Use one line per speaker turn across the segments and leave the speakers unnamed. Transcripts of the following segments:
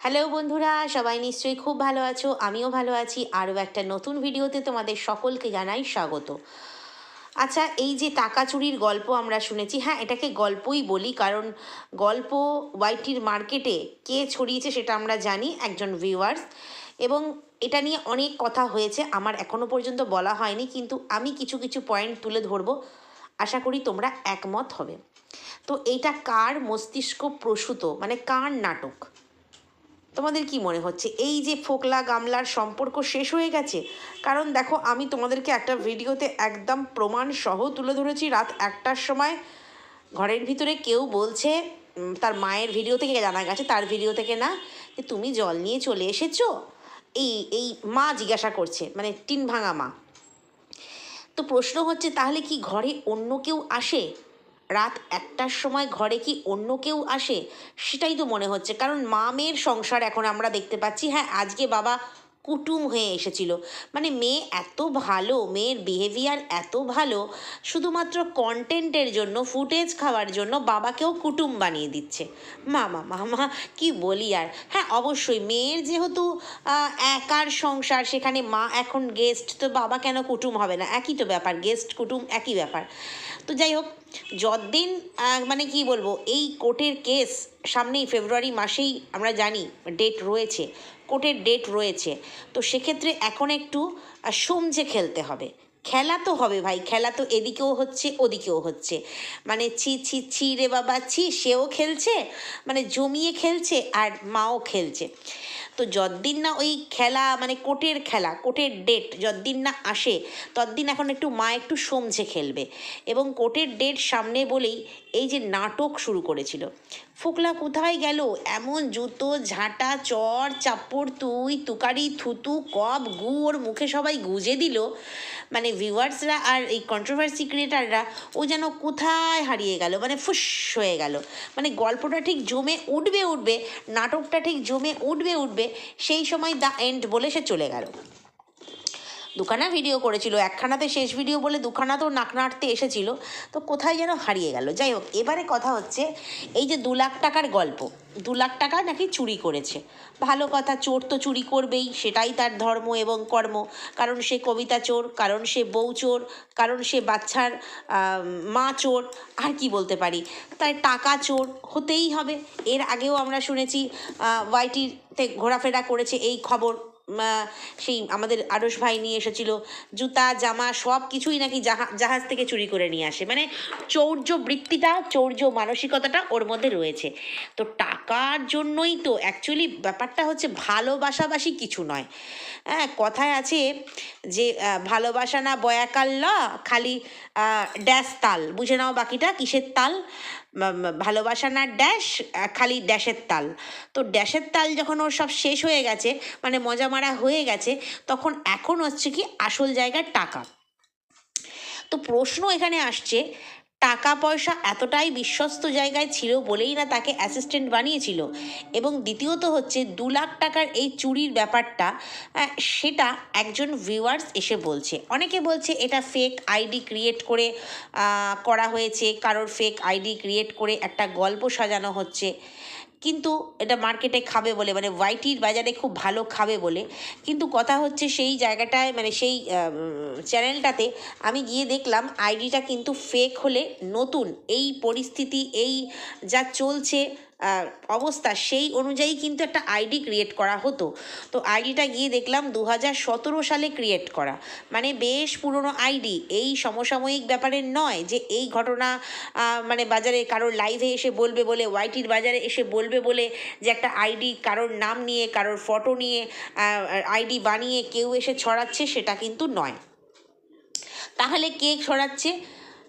Hello বন্ধুরা, সবাই নিশ্চয়ই খুব ভালো আছো, আমিও ভালো আছি, আরও একটা নতুন ভিডিওতে তোমাদের সকলকে জানাই স্বাগত। আচ্ছা এই যে টাকা চুরির গল্প আমরা শুনেছি হ্যাঁ এটাকে গল্পই বলি, কারণ গল্প ওয়াইটির মার্কেটে কে ছড়িয়েছে সেটা আমরা জানি, একজন ভিউয়ার্স এবং এটা নিয়ে অনেক কথা হয়েছে, আমার এখনও পর্যন্ত বলা হয়নি, কিন্তু আমি কিছু কিছু পয়েন্ট তুলে ধরবো, আশা করি তোমরা একমত হবে। তো এইটা কার মস্তিষ্ক প্রসূত মানে কার নাটক? তোমাদের কি মনে হচ্ছে? এই যে ফোকলা গামলার সম্পর্ক শেষ হয়ে গেছে? কারণ দেখো, আমি তোমাদেরকে একটা ভিডিওতে একদম প্রমাণ সহ তুলে ধরেছি। রাত একটার সময় ঘরের ভিতরে কেউ বলছে তার মায়ের ভিডিও থেকে জানা গেছে, তার ভিডিও থেকে না, যে তুমি জল নিয়ে চলে এসেছ? এই এই মা জিজ্ঞাসা করছে মানে টিন ভাঙা মা। তো প্রশ্ন হচ্ছে, তাহলে কি ঘরে অন্য কেউ আসে? রাত একটার সময় ঘরে কি অন্য কেউ আসে? সেটাই তো মনে হচ্ছে। কারণ মা মেয়ের সংসার এখন আমরা দেখতে পাচ্ছি। হ্যাঁ আজকে বাবা কুটুম হয়ে এসেছিল। মানে মেয়ে এত ভালো, মেয়ের বিহেভিয়ার এত ভালো, শুধুমাত্র কন্টেন্টের জন্য ফুটেজ খাওয়ার জন্য বাবাকেও কুটুম বানিয়ে দিচ্ছে। মামা মামা, কি বলি আর? হ্যাঁ অবশ্যই মেয়ের যেহেতু একার সংসার, সেখানে মা এখন গেস্ট তো বাবা কেন কুটুম হবে না? একই তো ব্যাপার গেস্ট কুটুম একই ব্যাপার। তো যাই হোক, যতদিন মানে কি বলব, এই কোর্টের কেস সামনেই ফেব্রুয়ারি মাসেই আমরা জানি ডেট রয়েছে কোর্টের ডেট রয়েছে। তো সেক্ষেত্রে এখন একটু সমঝে খেলতে হবে। খেলা তো হবে ভাই, খেলা তো এদিকেও হচ্ছে, ওদিকেও হচ্ছে। মানে ছি ছি ছি রে বাবা, ছি, সেও খেলছে মানে জমিয়ে খেলছে আর মাও খেলছে। তো যতদিন না ওই খেলা মানে কোর্টের খেলা কোর্টের ডেট যতদিন না আসে, ততদিন এখন একটু মা একটু সমঝে খেলবে। এবং কোর্টের ডেট সামনে বলেই এই যে নাটক শুরু করেছিল। ফোকলা কোথায় গেল? এমন জুতো, ঝাঁটা, চর চাপ্পড় তুই, তুকারি, থুতু কপ গু, ওর মুখে সবাই গুজে দিল। মানে ভিউয়ার্সরা আর এই কন্ট্রোভার্সি ক্রিয়েটাররা ও যেন কোথায় হারিয়ে গেল? মানে ফুস হয়ে গেল। মানে গল্পটা ঠিক জমে উঠবে উঠবে, নাটকটা ঠিক জমে উঠবে উঠবে সেই সময় দ্য এন্ড বলে সে চলে গেল। দুখানা ভিডিও করেছিল, একখানাতে শেষ ভিডিও বলে দুখানা তো নাক নাড়তে এসেছিল, তো কোথায় যেন হারিয়ে গেল। যাই হোক, এবারে কথা হচ্ছে এই যে দু লাখ টাকার গল্প, দু লাখ টাকা নাকি চুরি করেছে। ভালো কথা, চোর তো চুরি করবেই, সেটাই তার ধর্ম এবং কর্ম। কারণ সে কবিতা চোর, কারণ সে বউ চোর, কারণ সে বাচ্চার মা চোর, আর কি বলতে পারি। তাই টাকা চোর হতেই হবে। এর আগেও আমরা শুনেছি ওয়াইটিতে ঘোরাফেরা করেছে এই খবর। সেই আমাদের আড়স ভাই নিয়ে এসেছিল। জুতা, জামা সব কিছুই নাকি জাহা- জাহাজ থেকে চুরি করে নিয়ে আসে। মানে চৌর্য বৃত্তিটা, চৌর্য মানসিকতাটা ওর মধ্যে রয়েছে। তো টাকার জন্যই তো অ্যাকচুয়ালি ব্যাপারটা হচ্ছে ভালোবাসাবাসি কিছু নয়। হ্যাঁ কথায় আছে যে ভালোবাসা না বয়াকাল ল খালি ড্যাশ তাল। বুঝে নাও বাকিটা, কিসের তাল? ভালোবাসা না ড্যাশ খালি ড্যাশের তাল। তো ড্যাশের তাল যখন ওর সব শেষ হয়ে গেছে মানে মজা মারা হয়ে গেছে, তখন এখন হচ্ছে কি আসল জায়গার টাকা। তো প্রশ্ন এখানে আসছে টাকা পয়সা এতটাই বিশ্বস্ত জায়গায় ছিল বলেই না তাকে অ্যাসিস্ট্যান্ট বানিয়েছিল। এবং দ্বিতীয়ত হচ্ছে দু লাখ টাকার এই চুরির ব্যাপারটা সেটা একজন ভিউয়ার্স এসে বলছে। অনেকে বলছে এটা ফেক আইডি ক্রিয়েট করে করা হয়েছে, কারোর ফেক আইডি ক্রিয়েট করে একটা গল্প সাজানো হচ্ছে। কিন্তু এটা মার্কেটে খাবে বলে মানে ওয়াইটির বাজারে খুব ভালো খাবে বলে। কিন্তু কথা হচ্ছে সেই জায়গাটায় মানে সেই চ্যানেলটাতে আমি গিয়ে দেখলাম আইডিটা কিন্তু ফেক হলে নতুন। এই পরিস্থিতি, এই যা চলছে অবস্থা সেই অনুযায়ী কিন্তু একটা আইডি ক্রিয়েট করা হতো। তো আইডিটা গিয়ে দেখলাম দু হাজার সতেরো সালে ক্রিয়েট করা। মানে বেশ পুরনো আইডি এই সমসাময়িক ব্যাপারের নয় যে এই ঘটনা মানে বাজারে কারোর লাইভে এসে বলবে বলে ওয়াইটির বাজারে এসে বলবে বলে যে একটা আইডি কারোর নাম নিয়ে, কারোর ফটো নিয়ে আইডি বানিয়ে কেউ এসে ছড়াচ্ছে সেটা কিন্তু নয়। তাহলে কে ছড়াচ্ছে?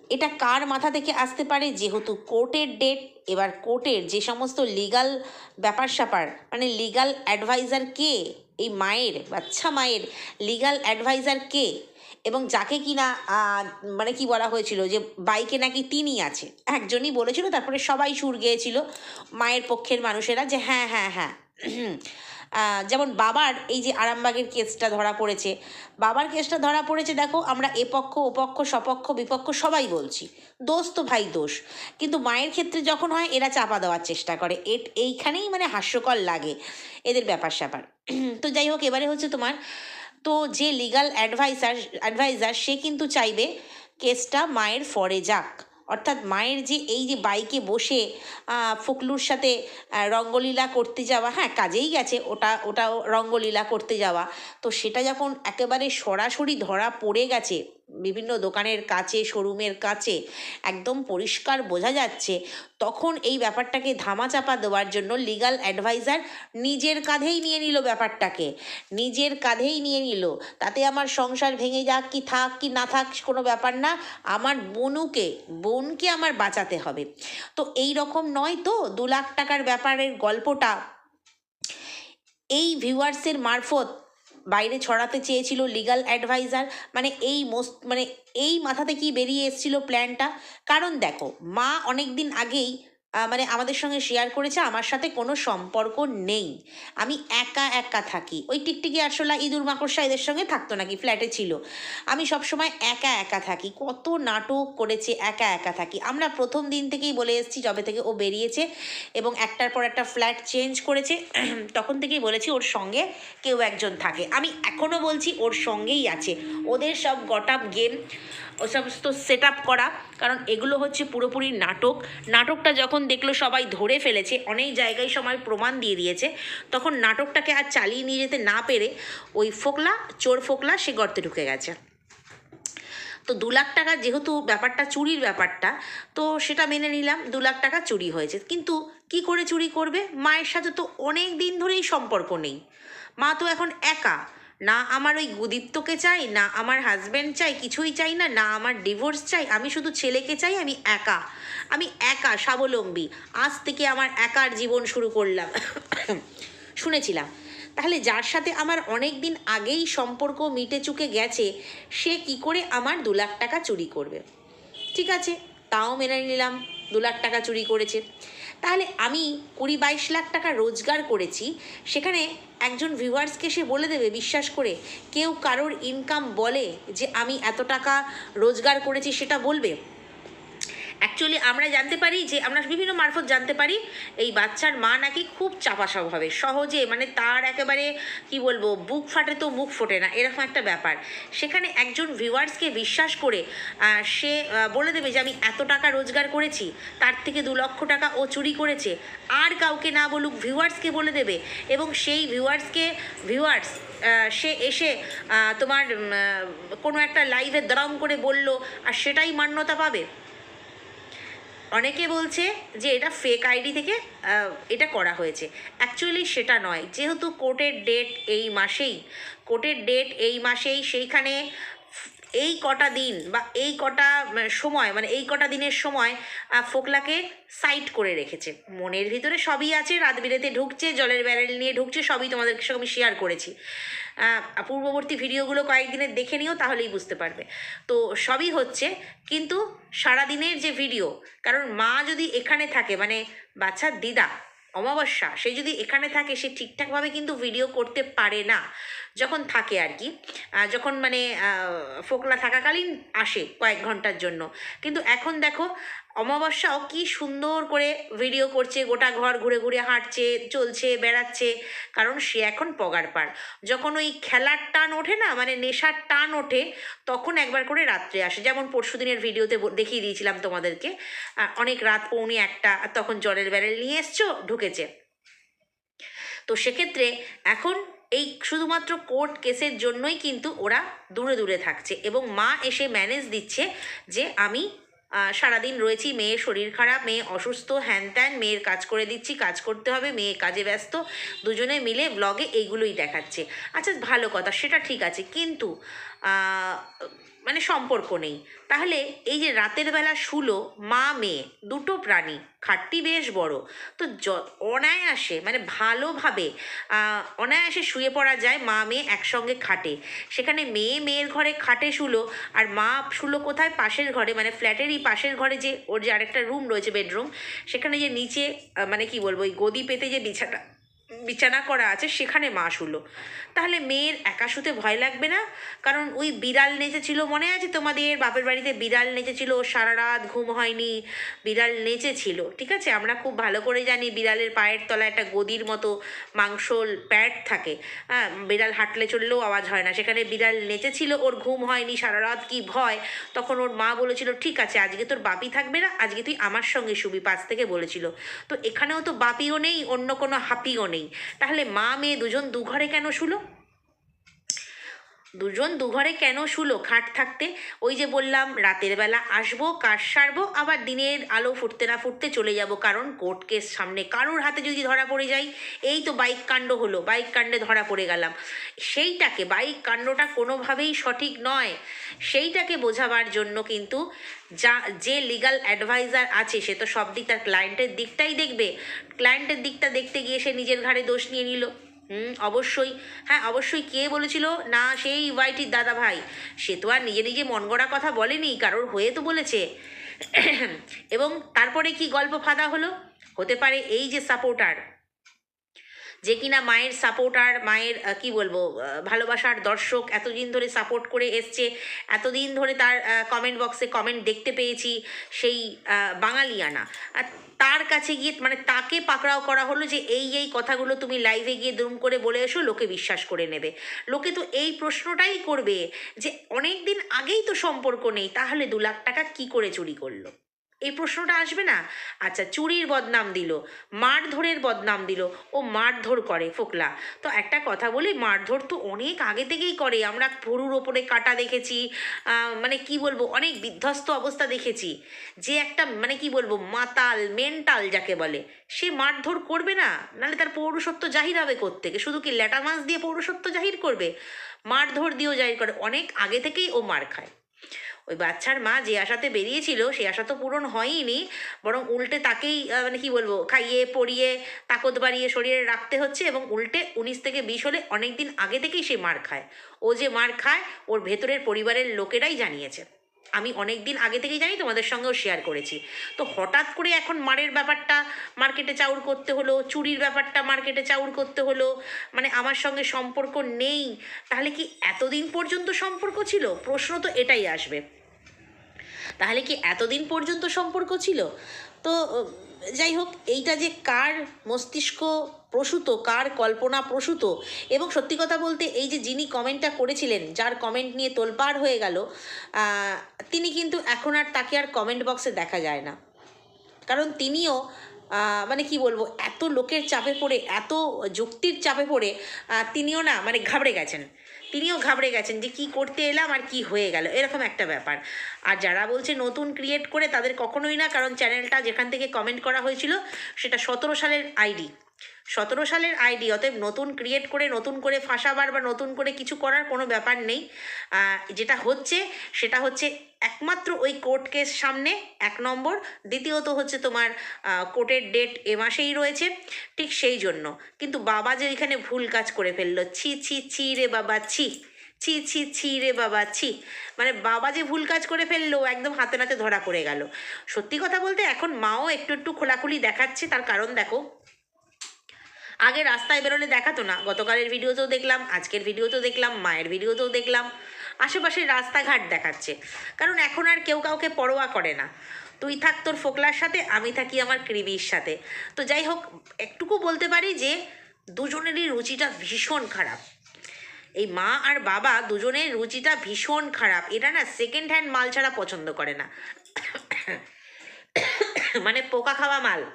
এটা কার মাথা থেকে আসতে পারে? যেহেতু কোর্টের ডেট এবার কোর্টের যে সমস্ত লিগাল ব্যাপার স্যাপার মানে লিগাল অ্যাডভাইজার কে? এই মায়ের, বাচ্চা মায়ের লিগাল অ্যাডভাইজার কে? এবং যাকে কিনা মানে কি বলা হয়েছিল যে বাইকে নাকি তিনি আছে? একজনই বলেছিল, তারপরে সবাই সুর গেয়েছিল মায়ের পক্ষের মানুষেরা যে হ্যাঁ হ্যাঁ হ্যাঁ। যেমন বাবার এই যে আরামবাগের কেসটা ধরা পড়েছে, বাবার কেসটা ধরা পড়েছে দেখো, আমরা এ পক্ষ, ও পক্ষ, সপক্ষ, বিপক্ষ সবাই বলছি, দোষ তো ভাই দোষ, কিন্তু মায়ের ক্ষেত্রে যখন হয়, এরা চাপা দেওয়ার চেষ্টা করে, এট, এইখানেই মানে হাস্যকর লাগে এদের ব্যাপার স্যাপার। তো যাই হোক, এবারে হচ্ছে তোমার, তো যে লিগাল অ্যাডভাইসার অ্যাডভাইজার সে কিন্তু চাইবে কেসটা মায়ের ফরে যাক। অর্থাৎ মায়ের যে এই যে বাইকে বসে ফুকলুর সাথে রঙ্গলীলা করতে যাওয়া হ্যাঁ কাজেই গেছে, ওটা, ওটাও রঙ্গলীলা করতে যাওয়া। তো সেটা যখন একেবারে সরাসরি ধরা পড়ে গেছে বিভিন্ন দোকানের কাছে শোরুমের কাছে একদম পরিষ্কার বোঝা যাচ্ছে, তখন এই ব্যাপারটাকে ধামাচাপা দেওয়ার জন্য লিগাল অ্যাডভাইজার নিজের কাঁধেই নিয়ে নিল ব্যাপারটাকে, নিজের কাঁধেই নিয়ে নিল। তাতে আমার সংসার ভেঙে যাক কি থাক কি না থাক কোনো ব্যাপার না, আমার বনুকে, বোনকে আমার বাঁচাতে হবে। তো এই রকম নয় তো, দু লাখ টাকার ব্যাপারের গল্পটা। এই ভিউয়ার্সের মারফত বাইরে ছড়াতে চেয়েছিল লিগাল অ্যাডভাইজার মানে এই মোস্ট মানে এই মাথা থেকেই বেরিয়ে এসেছিল প্ল্যানটা কারণ দেখো, মা অনেক দিন আগেই মানে আমাদের সঙ্গে শেয়ার করেছে, আমার সাথে কোনো সম্পর্ক নেই। আমি একা একা থাকি। ওই টিকটিকি আরশোলা, ইঁদুর, মাকড়সা এদের সঙ্গে থাকতো নাকি ফ্ল্যাটে ছিল। আমি সবসময় একা একা থাকি। কত নাটক করেছে, একা একা থাকি। আমরা প্রথম দিন থেকেই বলে এসেছি, যবে থেকে ও বেরিয়েছে এবং একটার পর একটা ফ্ল্যাট চেঞ্জ করেছে। তখন থেকেই বলেছি, ওর সঙ্গে কেউ একজন থাকে। আমি এখনও বলছি, ওর সঙ্গেই আছে। ওদের সব গটাপ গেম ও সমস্ত সেট আপ করা। কারণ এগুলো হচ্ছে পুরোপুরি নাটক। নাটকটা যখন দেখল সবাই ধরে ফেলেছে, অনেক জায়গায় সময় প্রমাণ দিয়ে দিয়েছে, তখন নাটকটাকে আর চালিয়ে নিয়ে যেতে না পেরে ওই ফোকলা, চোর ফোকলা, সে গর্তে ঢুকে গেছে। তো দু লাখ টাকা যেহেতু ব্যাপারটা, চুরির ব্যাপারটা, তো সেটা মেনে নিলাম, দু লাখ টাকা চুরি হয়েছে। কিন্তু কি করে চুরি করবে? মায়ের সাথে তো অনেক দিন ধরেই সম্পর্ক নেই। মা তো এখন একা। না আমার ওই গুদীপ্তকে চাই, না আমার হাজব্যান্ড চাই, কিছুই চাই না না আমার ডিভোর্স চাই, আমি শুধু ছেলেকে চাই, আমি একা। আমি একা, স্বাবলম্বী। আজ থেকে আমার একার জীবন শুরু করলাম। শুনেছিলাম। তাহলে যার সাথে আমার অনেক দিন আগেই সম্পর্ক মিটে চুকে গেছে, সে কি করে আমার দু লাখ টাকা চুরি করবে? ঠিক আছে, তাও মেনে নিলাম, দু লাখ টাকা চুরি করেছে। তাহলে আমি কুড়ি বাইশ লাখ টাকা রোজগার করেছি, সেখানে একজন ভিউয়ার্সকে সে বলে দেবে, বিশ্বাস করে, কেউ কারোর ইনকাম বলে যে আমি এত টাকা রোজগার করেছি সেটা বলবে। অ্যাকচুয়ালি আমরা জানতে পারি যে, আমরা বিভিন্ন মারফত জানতে পারি, এই বাচ্চার মা নাকি খুব চাপা স্বভাবের সহজে মানে তার একেবারে, কি বলব, বুক ফাটে তো মুখ ফোটে না, এরকম একটা ব্যাপার। সেখানে একজন ভিউয়ার্সকে বিশ্বাস করে সে বলে দেবে যে, আমি এত টাকা রোজগার করেছি, তার থেকে দু লক্ষ টাকা ও চুরি করেছে। আর কাউকে না বলুক, ভিউয়ার্সকে বলে দেবে। এবং সেই ভিউয়ার্সকে, ভিউয়ার্স সে এসে তোমার কোনো একটা লাইভে দরম করে বলল, আর সেটাই মান্যতা পাবে? অনেকে বলছে যে এটা ফেক আইডি থেকে এটা করা হয়েছে। অ্যাকচুয়ালি সেটা নয়। যেহেতু কোর্টের ডেট এই মাসেই কোর্টের ডেট এই মাসেই সেইখানে এই কটা দিন বা এই কটা সময় মানে এই কটা দিনের সময় ফোকলাকে সাইড করে রেখেছে। মনের ভিতরে সবই আছে, রাত বিরেতে ঢুকছে, জলের ব্যারেল নিয়ে ঢুকছে, সবই তোমাদের সঙ্গে আমি শেয়ার করেছি। পূর্ববর্তী ভিডিওগুলো কয়েকদিনের দেখে নিও, তাহলেই বুঝতে পারবে। তো সবই হচ্ছে, কিন্তু সারাদিনের যে ভিডিও কারণ মা যদি এখানে থাকে মানে বাচ্চার দিদা অমাবস্যা, সে যদি এখানে থাকে, সে ঠিকঠাকভাবে কিন্তু ভিডিও করতে পারে না। যখন থাকে আর কি যখন মানে ফোকলা থাকাকালীন আসে কয়েক ঘণ্টার জন্য। কিন্তু এখন দেখো অমাবস্যাও কি সুন্দর করে ভিডিও করছে, গোটা ঘর ঘুরে ঘুরে হাঁটছে, চলছে, বেড়াচ্ছে, কারণ সে এখন পগার পার। যখন ওই খেলার টান ওঠে না মানে নেশার টান ওঠে, তখন একবার করে রাত্রে আসে। যেমন পরশু দিনের ভিডিওতে দেখিয়ে দিয়েছিলাম তোমাদেরকে। অনেক রাত পৌনে একটা, তখন জলের ব্যারেল নিয়ে এসছো, ঢুকেছে। তো সেক্ষেত্রে এখন এই শুধুমাত্র কোর্ট কেসের জন্যই কিন্তু ওরা দূরে দূরে থাকছে এবং মা এসে ম্যানেজ দিচ্ছে যে আমি সারাদিন রয়েছি মেয়ে শরীর খারাপ, মেয়ে অসুস্থ, হ্যান ত্যান, মেয়ের কাজ করে দিচ্ছি, কাজ করতে হবে, মেয়ে কাজে ব্যস্ত, দুজনে মিলে ব্লগে এইগুলোই দেখাচ্ছে। আচ্ছা ভালো কথা, সেটা ঠিক আছে, কিন্তু মানে সম্পর্ক নেই। তাহলে এই যে রাতের বেলা শুলো, মা, মেয়ে, দুটো প্রাণী, খাটটি বেশ বড়। তো য, অনায়াসে মানে ভালোভাবে অনায়াসে শুয়ে পড়া যায় মা, মেয়ে একসঙ্গে খাটে। সেখানে মেয়ে, মেয়ের ঘরে খাটে শুলো, আর মা শুলো কোথায়? পাশের ঘরে মানে ফ্ল্যাটেরই পাশের ঘরে যে, ওর যে আরেকটা রুম রয়েছে, বেডরুম, সেখানে যে নিচে মানে কি বলব, ওই গদি পেতে যে বিছাটা বিছানা করা আছে, সেখানে মা শুলো। তাহলে মেয়ের একা শুতে ভয় লাগবে না? কারণ ওই বিড়াল নেচেছিল, মনে আছে তোমাদের? বাপের বাড়িতে বিড়াল নেচেছিল সারা রাত ঘুম হয়নি, বিড়াল নেচেছিল, ঠিক আছে? আমরা খুব ভালো করে জানি বিড়ালের পায়ের তলায় একটা গদির মতো মাংসল প্যাড থাকে। হ্যাঁ বিড়াল হাঁটলে চললেও আওয়াজ হয় না। সেখানে বিড়াল নেচেছিল, ওর ঘুম হয়নি সারা রাত কি ভয়? তখন ওর মা বলেছিল, ঠিক আছে, আজকে তোর বাপি থাকবে না, আজকে তুই আমার সঙ্গে শুবি। পাশ থেকে বলেছিল। তো এখানেও তো বাপিও নেই, অন্য কোনো হাপিও নেই। তাহলে মা মেয়ে দুজন দু ঘরে কেন শুলো? দুজন দুঘরে কেন শুলো খাট থাকতে? ওই যে বললাম, রাতের বেলা আসব, কাজ সারবো, আবার দিনের আলো ফুটতে না ফুটতে চলে যাব। কারণ কোর্ট কেস সামনে, কারোর হাতে যদি ধরা পড়ে যাই, এই তো বাইক কাণ্ড হলো, বাইক কাণ্ডে ধরা পড়ে গেলাম। সেইটাকে, বাইক কাণ্ডটা কোনোভাবেই সঠিক নয়, সেইটাকে বোঝাবার জন্য কিন্তু যা, যে লিগাল অ্যাডভাইজার আছে, সে তো সব দিক, তার ক্লায়েন্টের দিকটাই দেখবে। ক্লায়েন্টের দিকটা দেখতে গিয়ে সে নিজের ঘাড়ে দোষ নিয়ে নিল। হুম, অবশ্যই। হ্যাঁ অবশ্যই কে বলেছিল? না, সেই ওয়াইটির দাদা ভাই সে তো আর নিজে নিজে মন গড়া কথা বলেনি, কারোর হয়ে তো বলেছে। এবং তারপরে কি গল্প ফাঁদা হলো? হতে পারে এই যে সাপোর্টার। যে কিনা মায়ের সাপোর্টার, মায়ের কি বলব ভালোবাসার দর্শক, এতদিন ধরে সাপোর্ট করে এসছে, এতদিন ধরে তার কমেন্ট বক্সে কমেন্ট দেখতে পেয়েছি, সেই বাঙালিয়ানা। আর তার কাছে গিয়ে মানে তাকে পাকড়াও করা হলো যে এই এই কথাগুলো তুমি লাইভে গিয়ে দুম করে বলে এসো, লোকে বিশ্বাস করে নেবে। লোকে তো এই প্রশ্নটাই করবে যে অনেক দিন আগেই তো সম্পর্ক নেই, তাহলে দু লাখ টাকা কি করে চুরি করল? এই প্রশ্নটা আসবে না? আচ্ছা চুরির বদনাম দিল, মারধরের বদনাম দিল, ও মারধর করে ফোকলা। তো একটা কথা বলি, মারধর তো অনেক আগে থেকেই করে, আমরা ভরুর ওপরে কাটা দেখেছি মানে কি বলব, অনেক বিধ্বস্ত অবস্থা দেখেছি। যে একটা মানে কি বলব, মাতাল, মেন্টাল যাকে বলে, সে মারধর করবে না, নাহলে তার পৌরসত্ব জাহির হবে কোত্থেকে? শুধু কি ল্যাটা মাছ দিয়ে পৌরসত্ব জাহির করবে? মারধর দিয়েও জাহির করে, অনেক আগে থেকেই ও মার খায়। ওই বাচ্চার মা যে আশাতে বেরিয়েছিল, সেই আশা তো পূরণ হয়ইনি। বরং উল্টে তাকেই মানে কি বলব, খাইয়ে পরিয়ে তাকত বাড়িয়ে শরীরে রাখতে হচ্ছে এবং উল্টে উনিশ থেকে বিশ হলে অনেক দিন আগে থেকেই সে মার খায়। ও যে মার খায়, ওর ভেতরের পরিবারের লোকেরাই জানিয়েছে। আমি অনেক দিন আগে থেকেই জানি, তোমাদের সঙ্গেও শেয়ার করেছি। তো হঠাৎ করে এখন মারের ব্যাপারটা, মার্কেটে চাউর করতে হলো, চুরির ব্যাপারটা মার্কেটে চাউর করতে হলো মানে আমার সঙ্গে সম্পর্ক নেই, তাহলে কি এতদিন পর্যন্ত সম্পর্ক ছিল? প্রশ্ন তো এটাই আসবে। তাহলে কি এতদিন পর্যন্ত সম্পর্ক ছিল? তো, যাই হোক, এইটা যে কার মস্তিষ্ক প্রসূত, কার কল্পনা প্রসূত, এবং সত্যি কথা বলতে এই যে যিনি কমেন্টটা করেছিলেন, যার কমেন্ট নিয়ে তোলপাড় হয়ে গেল তিনি কিন্তু এখন আর তাকে আর কমেন্ট বক্সে দেখা যায় না। কারণ তিনিও মানে কি বলব, এত লোকের চাপে পড়ে, এত যুক্তির চাপে পড়ে তিনিও না মানে ঘাবড়ে গেছেন। তিনিও ঘাবড়ে গেছেন যে কি করতে এলাম আর কি হয়ে গেল। এরকম একটা ব্যাপার। আর যারা বলছে নতুন ক্রিয়েট করে তাদের কখনোই না, কারণ চ্যানেলটা যেখান থেকে কমেন্ট করা হয়েছিল সেটা সতেরো সালের আইডি সতেরো সালের আইডি, অতএব নতুন ক্রিয়েট করে, নতুন করে ফাঁসাবার বা নতুন করে কিছু করার কোনো ব্যাপার নেই। যেটা হচ্ছে, সেটা হচ্ছে একমাত্র ওই কোর্ট কেস সামনে, এক নম্বর। দ্বিতীয়ত হচ্ছে তোমার কোর্টের ডেট এ মাসেই রয়েছে, ঠিক সেই জন্য। কিন্তু বাবা যে ওইখানে ভুল কাজ করে ফেলল, ছি ছি ছি রে বাবা, ছি ছি ছি ছি রে বাবা, ছি। মানে বাবা যে ভুল কাজ করে ফেলল, একদম হাতে নাতে ধরা পড়ে গেল। সত্যি কথা বলতে এখন মাও একটু একটু খোলাখুলি দেখাচ্ছে, তার কারণ দেখো আগে রাস্তায় বেরোলে দেখাতো না। গতকালের ভিডিওতেও দেখলাম, আজকের ভিডিওতেও দেখলাম, মায়ের ভিডিওতেও দেখলাম। আশেপাশের রাস্তাঘাট দেখাচ্ছে। কারণ এখন আর কেউ কাউকে পরোয়া করে না। তুই থাক তোর ফোকলার সাথে, আমি থাকি আমার কৃবির সাথে। তো যাই হোক, একটুকু বলতে পারি যে, দুজনেরই রুচিটা ভীষণ খারাপ। এই মা আর বাবা দুজনের রুচিটা ভীষণ খারাপ। এটা না সেকেন্ড হ্যান্ড মাল ছাড়া পছন্দ করে না। মানে পোকা খাওয়া মাল।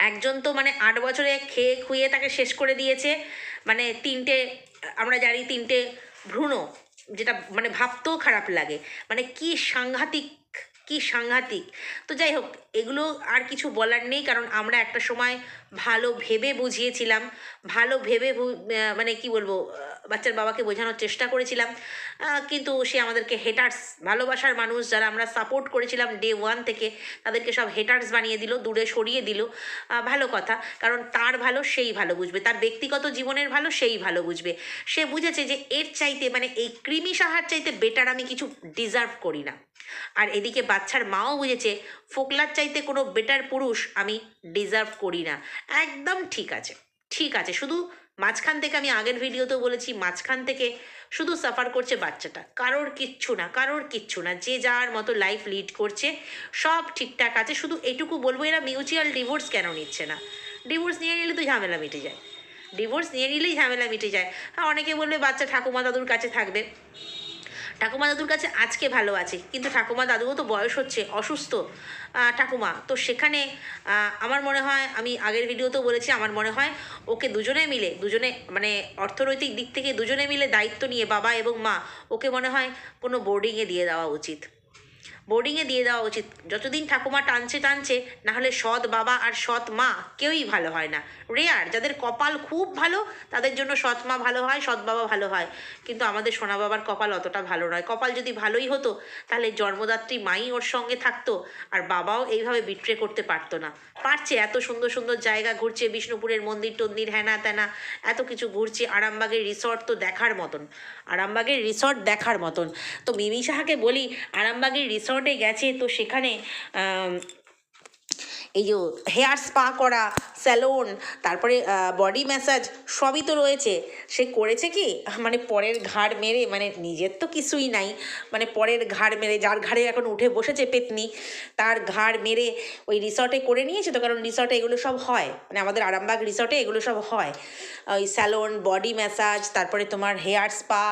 একজন তো মানে আট বছরে খেয়ে খুয়ে তাকে শেষ করে দিয়েছে। মানে তিনটে, আমরা জানি তিনটে ভ্রূণ, যেটা মানে ভাবতেও খারাপ লাগে। মানে কি সাংঘাতিক কি সাংঘাতিক। তো যাই হোক, এগুলো আর কিছু বলার নেই, কারণ আমরা একটা সময় ভালো ভেবে বুঝিয়েছিলাম। ভালো ভেবে মানে কি বলব বাচ্চার বাবাকে বোঝানোর চেষ্টা করেছিলাম। কিন্তু সে আমাদেরকে হেটার্স ভালোবাসার মানুষ যারা আমরা সাপোর্ট করেছিলাম ডে ওয়ান থেকে, তাদেরকে সব হেটার্স বানিয়ে দিল, দূরে সরিয়ে দিল। ভালো কথা, কারণ তার ভালো সেই ভালো বুঝবে, তার ব্যক্তিগত জীবনের ভালো সেই ভালো বুঝবে। সে বুঝেছে যে এর চাইতে মানে এই কৃমি সাহার চাইতে বেটার আমি কিছু ডিজার্ভ করি না। আর এদিকে বাচ্চার মাও বুঝেছে, ফোকলার চাইতে কোনো বেটার পুরুষ আমি ডিজার্ভ করি না। একদম ঠিক আছে ঠিক আছে, শুধু মাঝখান থেকে আমি আগের ভিডিওতেও বলেছি, মাঝখান থেকে শুধু সাফার করছে বাচ্চাটা। কারোর কিচ্ছু না, কারোর কিচ্ছু না। যে যার মতো লাইফ লিড করছে, সব ঠিকঠাক আছে। শুধু এটুকু বলব, এরা মিউচুয়াল ডিভোর্স কেন নিচ্ছে না? ডিভোর্স নিয়ে নিলে তো ঝামেলা মিটে যায়। ডিভোর্স নিয়ে নিলেই ঝামেলা মিটে যায়। হ্যাঁ অনেকে বলবে, বাচ্চা ঠাকুমা দাদুর কাছে থাকবে। ঠাকুমা দাদুর কাছে আজকে ভালো আছে। কিন্তু ঠাকুমা দাদুও তো বয়স হচ্ছে, অসুস্থ। ঠাকুমা, তো সেখানে আমার মনে হয়, আমি আগের ভিডিওতেও বলেছি, আমার মনে হয় ওকে দুজনে মিলে, দুজনে মানে অর্থনৈতিক দিক থেকে দুজনে মিলে দায়িত্ব নিয়ে বাবা এবং মা, ওকে মনে হয় কোনো বোর্ডিংয়ে দিয়ে দেওয়া উচিত। বোর্ডিংয়ে দিয়ে দেওয়া উচিত। যতদিন ঠাকুমা টানছে টানছে, নাহলে সৎ বাবা আর সৎ মা কেউই ভালো হয় না। রেয়ার যাদের কপাল খুব ভালো, তাদের জন্য সৎ মা ভালো হয়, সৎ বাবা ভালো হয়। কিন্তু আমাদের সোনা বাবার কপাল অতটা ভালো নয়। কপাল যদি ভালোই হতো, তাহলে জন্মদাত্রী মাই ওর সঙ্গে থাকতো, আর বাবাও এইভাবে বিট্রে করতে পারতো না। পারছে এত সুন্দর সুন্দর জায়গা ঘুরছে, বিষ্ণুপুরের মন্দির টন্দির হ্যানা ত্যানা এত কিছু ঘুরছে, আরামবাগের রিসর্ট তো দেখার মতন। আরামবাগের রিসর্ট দেখার মতন। তো মিমি সাহাকে বলি, আরামবাগের রিসর্টে গেছে তো সেখানে এই যে হেয়ার স্পা করা স্যালোন তারপরে বডি ম্যাসাজ সবই তো রয়েছে। সে করেছে কি? মানে পরের ঘাড় মেরে মানে নিজের তো কিছুই নাই। মানে পরের ঘাড় মেরে, যার ঘাড়ে এখন উঠে বসেছে পেতনি, তার ঘাড় মেরে ওই রিসর্টে করে নিয়েছে তো, কারণ রিসর্টে এগুলো সব হয়। মানে আমাদের আরামবাগ রিসর্টে এগুলো সব হয়। ওই স্যালোন বডি ম্যাসাজ তারপরে তোমার hair spa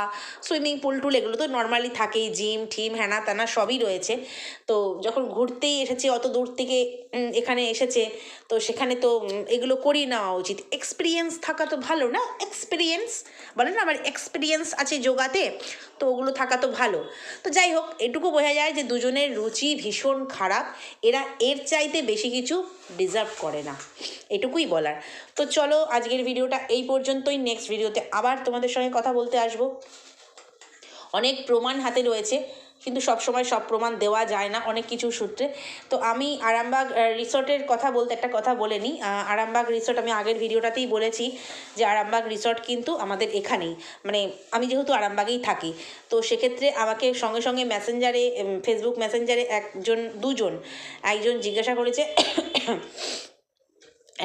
swimming pool tool, এগুলো তো নর্মালি থাকেই। জিম ঠিম হ্যানা ত্যানা সবই রয়েছে। তো যখন ঘুরতেই এসেছে, অত দূর থেকে এখানে এসেছে, তো সেখানে তো এগুলো করিয়ে নেওয়া উচিত। এক্সপিরিয়েন্স থাকা তো ভালো না? এক্সপিরিয়েন্স বলে না আমার এক্সপিরিয়েন্স আছে যোগাতে, তো ওগুলো থাকা তো ভালো। তো যাই হোক, এটুকু বোঝা যায় যে দুজনের রুচি ভীষণ খারাপ, এরা এর চাইতে বেশি কিছু ডিজার্ভ করে না। এটুকুই বলার। তো চলো, আজকের ভিডিওটা এই পর্যন্তই। নেক্সট ভিডিওতে আবার তোমাদের সঙ্গে কথা বলতে আসব। অনেক প্রমাণ হাতে রয়েছে। কিন্তু সব সময় সব প্রমাণ দেওয়া যায় না অনেক কিছু সূত্রে। তো আমি আরামবাগ রিসর্টের কথা বলতে একটা কথা বলে নিই। আরামবাগ রিসর্ট আমি আগের ভিডিওটাতেই বলেছি যে আরামবাগ রিসর্ট কিন্তু আমাদের এখানেই। মানে আমি যেহেতু আরামবাগেই থাকি, তো সেক্ষেত্রে আমাকে সঙ্গে সঙ্গে মেসেঞ্জারে ফেসবুক মেসেঞ্জারে একজন, দুজন, একজন জিজ্ঞাসা করেছে,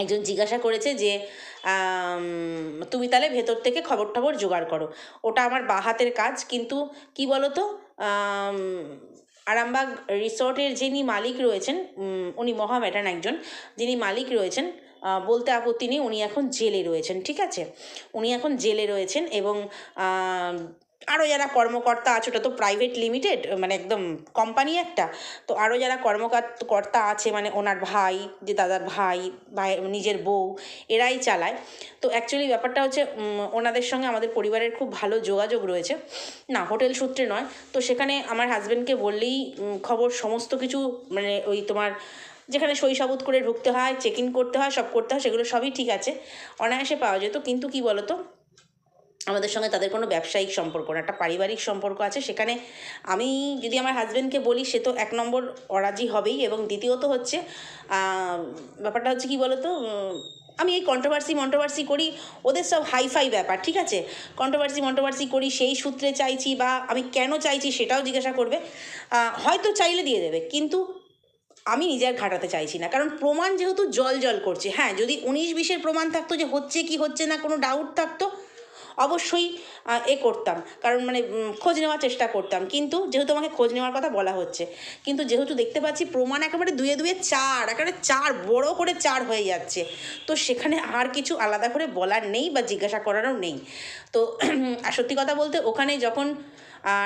একজন জিজ্ঞাসা করেছে যে তুমি তাহলে ভেতর থেকে খবর টবর জোগাড় করো। ওটা আমার বা হাতের কাজ, কিন্তু কি বলো তো আরামবাগ রিসর্টের যিনি মালিক রয়েছেন উনি মহামেটান একজন, যিনি মালিক রয়েছেন বলতে আপত্তি নেই, উনি এখন জেলে রয়েছেন, ঠিক আছে? উনি এখন জেলে রয়েছেন এবং আরও যারা কর্মকর্তা আছে, ওটা তো প্রাইভেট লিমিটেড মানে একদম কোম্পানি একটা, তো আরও যারা কর্মকর্তা আছে মানে ওনার ভাই, যে দাদার ভাই ভাই, নিজের বউ, এরাই চালায়। তো অ্যাকচুয়ালি ব্যাপারটা হচ্ছে ওনাদের সঙ্গে আমাদের পরিবারের খুব ভালো যোগাযোগ রয়েছে। না, হোটেল সূত্রে নয়, তো সেখানে আমার হাজব্যান্ডকে বললেই খবর সমস্ত কিছু মানে ওই তোমার, যেখানে শৈশবোধ করে ঢুকতে হয় চেক ইন করতে হয়, সব করতে হয়, সেগুলো সবই ঠিক আছে। অনায়াসে পাওয়া যেত, কিন্তু কি বলতো আমাদের সঙ্গে তাদের কোনো ব্যবসায়িক সম্পর্ক না, একটা পারিবারিক সম্পর্ক আছে। সেখানে আমি যদি আমার হাজব্যান্ডকে বলি, সে তো এক নম্বর অরাজি হবেই এবং দ্বিতীয়ত হচ্ছে ব্যাপারটা হচ্ছে কি বলতো আমি এই কন্ট্রোভার্সি মন্ট্রোভার্সি করি, ওদের সব হাইফাই ব্যাপার, ঠিক আছে? কন্ট্রোভার্সি মন্ট্রোভার্সি করি, সেই সূত্রে চাইছি বা আমি কেন চাইছি সেটাও জিজ্ঞাসা করবে হয়তো চাইলে দিয়ে দেবে, কিন্তু আমি নিজে আর ঘাটাতে চাইছি না। কারণ প্রমাণ যেহেতু জল জল করছে হ্যাঁ যদি উনিশ বিশের প্রমাণ থাকতো যে হচ্ছে কি হচ্ছে না কোনো ডাউট থাকতো অবশ্যই এ করতাম। কারণ মানে খোঁজ নেওয়ার চেষ্টা করতাম। কিন্তু যেহেতু আমাকে খোঁজ নেওয়ার কথা বলা হচ্ছে, কিন্তু যেহেতু দেখতে পাচ্ছি প্রমাণ একেবারে দুয়ে দুয়ে চার, একেবারে চার, বড় করে চার হয়ে যাচ্ছে। তো সেখানে আর কিছু আলাদা করে বলার নেই বা জিজ্ঞাসা করারও নেই। তো, আর সত্যি কথা বলতে ওখানে যখন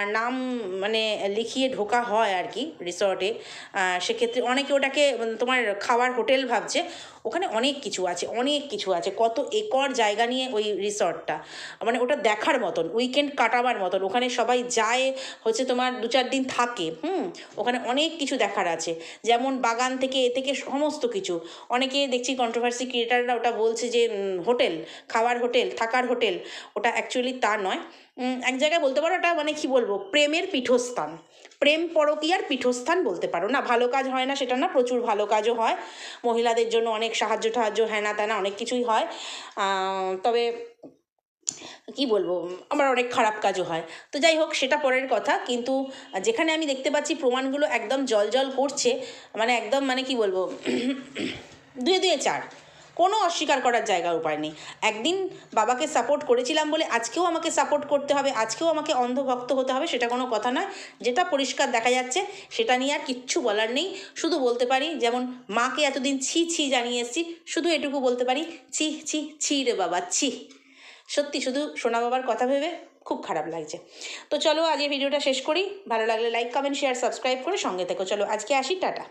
নাম মানে লিখিয়ে ঢোকা হয় আর কি রিসর্টে। সেক্ষেত্রে অনেকে ওটাকে তোমার খাওয়ার হোটেল ভাবছে। ওখানে অনেক কিছু আছে, অনেক কিছু আছে। কত একর জায়গা নিয়ে ওই রিসর্টটা। মানে ওটা দেখার মতন, উইকেন্ড কাটাবার মতন। ওখানে সবাই যায়, হচ্ছে তোমার দু চার দিন থাকে, হুম? ওখানে অনেক কিছু দেখার আছে। যেমন বাগান থেকে, এ থেকে সমস্ত কিছু। অনেকে দেখছি কন্ট্রোভার্সি ক্রিয়েটাররা ওটা বলছে যে হোটেল, খাওয়ার হোটেল, থাকার হোটেল। ওটা অ্যাকচুয়ালি তা নয়। এক জায়গায় বলতে পারো এটা মানে কি বলব? প্রেমের পীঠস্থান। প্রেম পরকীয়ার পীঠস্থান বলতে পারো। না, ভালো কাজ হয় না সেটা না, প্রচুর ভালো কাজও হয়। মহিলাদের জন্য অনেক সাহায্য টাহায্য হ্যানা ত্যানা অনেক কিছুই হয়। তবে কি বলব? আমার অনেক খারাপ কাজও হয়। তো যাই হোক, সেটা পরের কথা। কিন্তু যেখানে আমি দেখতে পাচ্ছি প্রমাণগুলো একদম জল জল করছে মানে একদম মানে কি বলব? দুয়ে দুয়ে চার। কোনো অস্বীকার করার জায়গার উপায় নেই। একদিন বাবাকে সাপোর্ট করেছিলাম বলে আজকেও আমাকে সাপোর্ট করতে হবে, আজকেও আমাকে অন্ধভক্ত হতে হবে, সেটা কোনো কথা নয়। যেটা পরিষ্কার দেখা যাচ্ছে, সেটা নিয়ে আর কিচ্ছু বলার নেই। শুধু বলতে পারি, যেমন মাকে এতদিন ছি ছি জানিয়ে এসেছি, শুধু এটুকু বলতে পারি, ছি ছি ছি রে বাবা, ছি। সত্যি, শুধু সোনা বাবার কথা ভেবে খুব খারাপ লাগছে। তো চলো আজ এই ভিডিওটা শেষ করি। ভালো লাগলে লাইক কমেন্ট শেয়ার সাবস্ক্রাইব করে সঙ্গে থেকো। চলো, আজকে আসি, টাটা।